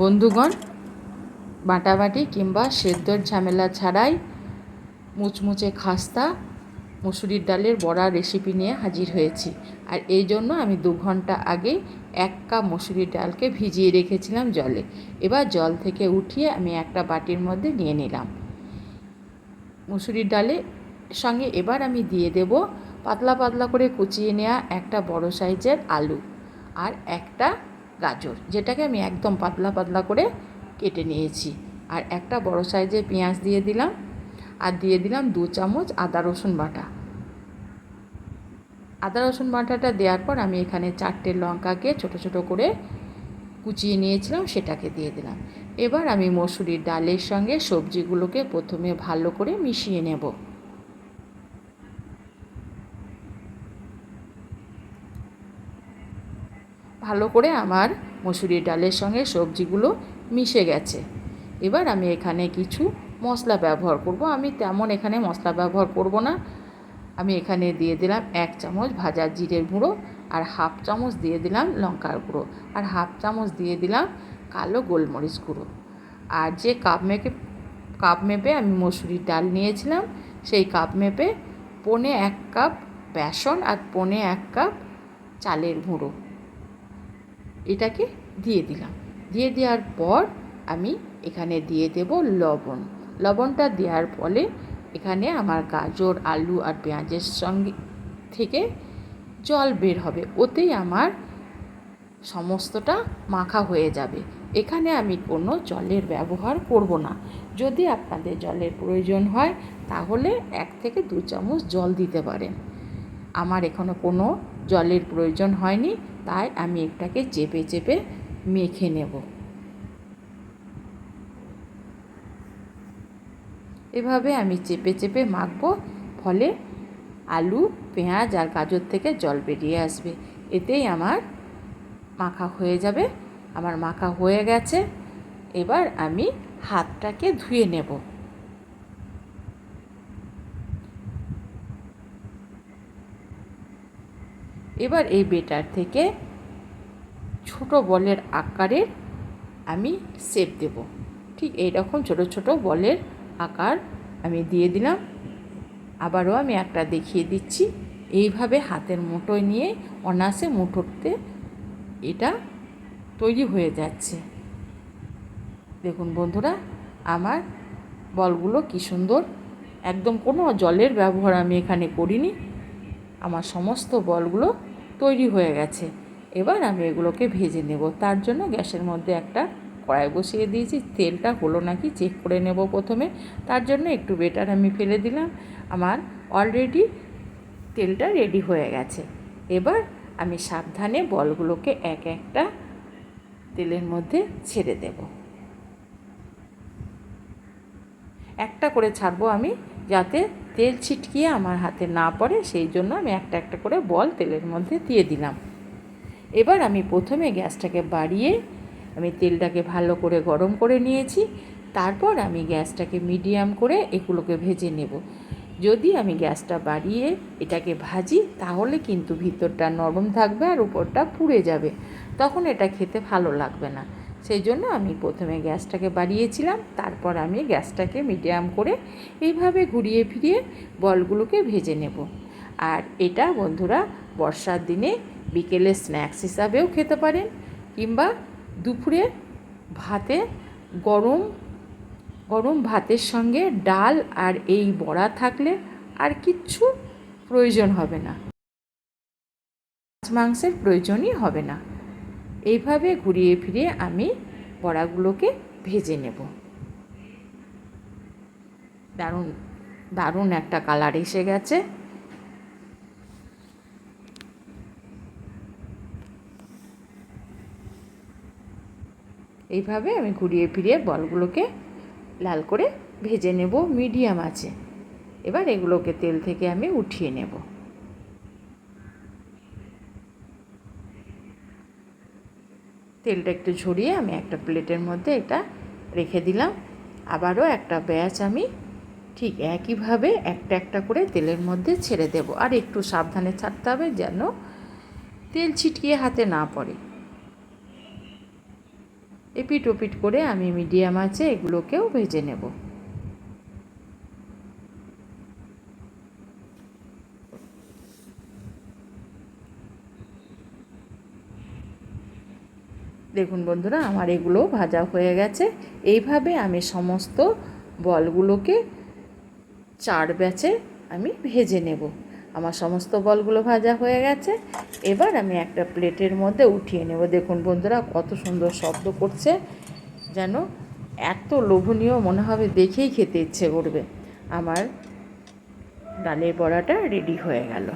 বন্ধুগণ, বাটাবাটি কিংবা সেদ্ধর ঝামেলা ছাড়াই মুচমুচে খাস্তা, মুসুরির ডালের বড়া রেসিপি নিয়ে হাজির হয়েছি। আর এই জন্য আমি দু ঘণ্টা আগে এক কাপ মুসুরির ডালকে ভিজিয়ে রেখেছিলাম জলে। এবার জল থেকে উঠিয়ে আমি একটা বাটির মধ্যে নিয়ে নিলাম। মুসুরির ডালে সঙ্গে এবার আমি দিয়ে দেব পাতলা পাতলা করে কুচিয়ে নেওয়া একটা বড় সাইজের আলু। আর একটা গাজর, যেটাকে আমি একদম পাতলা পাতলা করে কেটে নিয়েছি। আর একটা বড় সাইজের পেঁয়াজ দিয়ে দিলাম, আর দিয়ে দিলাম দু চামচ আদা রসুন বাটা। আদা রসুন বাটাটা দেওয়ার পর আমি এখানে চারটে লঙ্কাকে ছোট ছোট করে কুচিয়ে নিয়েছিলাম, সেটাকে দিয়ে দিলাম। এবার আমি মসুরির ডালের সঙ্গে সবজিগুলোকে প্রথমে ভালো করে মিশিয়ে নেব। ভালো করে আমার মসুরির ডালের সঙ্গে সবজিগুলো মিশে গেছে। এবার আমি এখানে কিছু মশলা ব্যবহার করব। আমি তেমন এখানে মশলা ব্যবহার করব না। আমি এখানে দিয়ে দিলাম এক চামচ ভাজা জিরের গুঁড়ো আর হাফ চামচ দিয়ে দিলাম লঙ্কার গুঁড়ো আর হাফ চামচ দিয়ে দিলাম কালো গোলমরিচ গুঁড়ো। আর যে কাপ মেপে কাপ মেপে আমি মসুরির ডাল নিয়েছিলাম, সেই কাপ মেপে পনে এক কাপ বেসন আর পনে এক কাপ চালের গুঁড়ো। এটাকে দিয়ে দিলাম। দিয়ে দেওয়ার পর আমি এখানে দিয়ে দেব লবণ। লবণটা দেওয়ার ফলে এখানে আমার গাজর, আলু আর পেঁয়াজের সঙ্গে থেকে জল বের হবে। ওতেই আমার সমস্তটা মাখা হয়ে যাবে। এখানে আমি কোনো জলের ব্যবহার করব না। যদি আপনাদের জলের প্রয়োজন হয়, তাহলে এক থেকে দু চামচ জল দিতে পারেন। আমার এখনও কোনো জলের প্রয়োজন হয়নি। তাই আমি এটাকে চেপে চেপে মেখে নেব। এভাবে আমি চেপে চেপে মাখবো, ফলে আলু, পেঁয়াজ আর গাজর থেকে জল বেরিয়ে আসবে। এতেই আমার মাখা হয়ে যাবে। আমার মাখা হয়ে গেছে। এবার আমি হাতটাকে ধুয়ে নেব। এবার এই বেটার থেকে ছোট বলের আকারের আমি শেপ দেব। ঠিক এই রকম ছোটো ছোটো বলের আকার আমি দিয়ে দিলাম। আবারও আমি একটা দেখিয়ে দিচ্ছি। এইভাবে হাতের মুঠোয় নিয়ে অনাসে মুঠোতে এটা তৈরি হয়ে যাচ্ছে। দেখুন বন্ধুরা, আমার বলগুলো কি সুন্দর। একদম কোনো জলের ব্যবহার আমি এখানে করিনি। আমার সমস্ত বলগুলো তৈরি হয়ে গেছে। এবার আমি এগুলোকে ভেজে নেব। তার জন্য গ্যাসের মধ্যে একটা কড়াই বসিয়ে দিয়েছি। তেলটা হলো নাকি চেক করে নেব প্রথমে। তার জন্য একটু বেটার আমি ফেলে দিলাম। আমার অলরেডি তেলটা রেডি হয়ে গেছে। এবার আমি সাবধানে বলগুলোকে এক একটা তেলের মধ্যে ছেড়ে দেব। একটা করে ছাড়বো আমি যাতে তেল ছিটকিয়ে আমার হাতে না পড়ে সেই জন্য আমি একটা একটা করে বল তেলের মধ্যে দিয়ে দিলাম। এবার আমি প্রথমে গ্যাসটাকে বাড়িয়ে আমি তেলটাকে ভালো করে গরম করে নিয়েছি। তারপর আমি গ্যাসটাকে মিডিয়াম করে এগুলোকে ভেজে নেব। যদি আমি গ্যাসটা বাড়িয়ে এটাকে ভাজি, তাহলে কিন্তু ভিতরটা নরম থাকবে আর উপরটা পুড়ে যাবে। তখন এটা খেতে ভালো লাগবে না। সেই জন্য আমি প্রথমে গ্যাসটাকে বাড়িয়েছিলাম, তারপর আমি গ্যাসটাকে মিডিয়াম করে এইভাবে ঘুরিয়ে ফিরিয়ে বলগুলোকে ভেজে নেব। আর এটা বন্ধুরা বর্ষার দিনে বিকেলে স্ন্যাক্স হিসাবেও খেতে পারেন কিংবা দুপুরে ভাতে গরম গরম ভাতের সঙ্গে ডাল আর এই বড়া থাকলে আর কিচ্ছু প্রয়োজন হবে না। মাংসের প্রয়োজনই হবে না। এইভাবে ঘুরিয়ে ফিরিয়ে আমি বড়াগুলোকে ভেজে নেব। দারুণ দারুণ একটা কালার এসে গেছে। এইভাবে আমি ঘুরিয়ে ফিরিয়ে বলগুলোকে লাল করে ভেজে নেব মিডিয়াম আছে এবার এগুলোকে তেল থেকে আমি উঠিয়ে নেব। তেলটা একটু ঝরিয়ে আমি একটা প্লেটের মধ্যে এটা রেখে দিলাম। আবারও একটা ব্যাচ আমি ঠিক একইভাবে একটা একটা করে তেলের মধ্যে ছেড়ে দেব। আর একটু সাবধানে ছাড়তে হবে যেন তেল ছিটকিয়ে হাতে না পড়ে। এপিট ওপিট করে আমি মিডিয়াম আছে এগুলোকেও ভেজে নেব। দেখুন বন্ধুরা, আমার এগুলো ভাজা হয়ে গেছে। এইভাবে আমি সমস্ত বলগুলোকে চার ব্যাচে আমি ভেজে নেব। আমার সমস্ত বলগুলো ভাজা হয়ে গেছে। এবার আমি একটা প্লেটের মধ্যে উঠিয়ে নেব। দেখুন বন্ধুরা, কত সুন্দর শব্দ করছে। যেন এত লোভনীয় মনে হবে, দেখেই খেতে ইচ্ছে করবে। আমার ডালের বড়াটা রেডি হয়ে গেল।